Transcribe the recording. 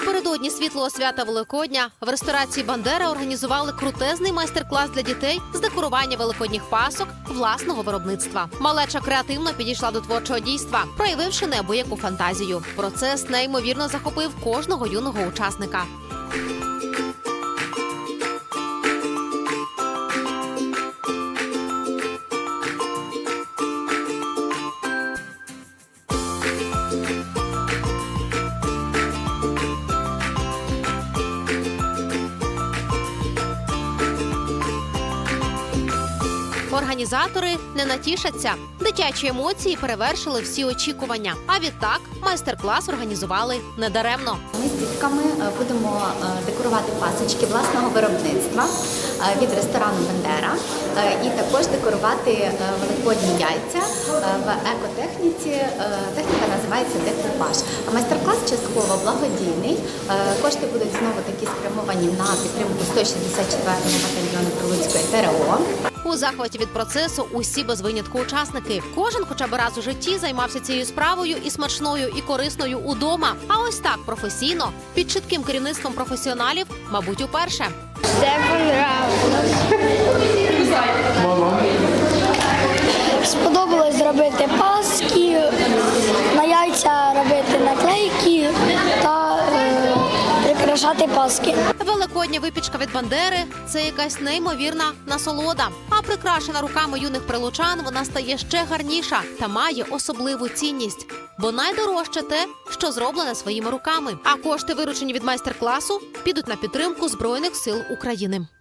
Напередодні світлого свята Великодня в ресторації Бандера організували крутезний майстер-клас для дітей з декорування великодніх пасок власного виробництва. Малеча креативно підійшла до творчого дійства, проявивши неабияку фантазію. Процес неймовірно захопив кожного юного учасника. Організатори не натішаться. Дитячі емоції перевершили всі очікування. А відтак майстер-клас організували недаремно. Ми з дітками е, будемо е, декорувати пасочки власного виробництва е, від ресторану Бендера і також декорувати великодні яйця в екотехніці. Техніка називається декупаж. Майстер-клас частково благодійний. Кошти будуть знову таки спрямовані на підтримку 164-го батальйону Прилуцької ТРО. У захваті від процесу усі без винятку учасники. Кожен хоча б раз у житті займався цією справою і смачною, і корисною удома. А ось так професійно, під чітким керівництвом професіоналів, мабуть, уперше. Все. Сподобалось зробити паски, на яйця робити наклейки прикрашати паски. Великодня випічка від Бандери це якась неймовірна насолода. А прикрашена руками юних прилучан вона стає ще гарніша та має особливу цінність. Бо найдорожче те, що зроблене своїми руками. А кошти, виручені від майстер-класу, підуть на підтримку збройних сил України.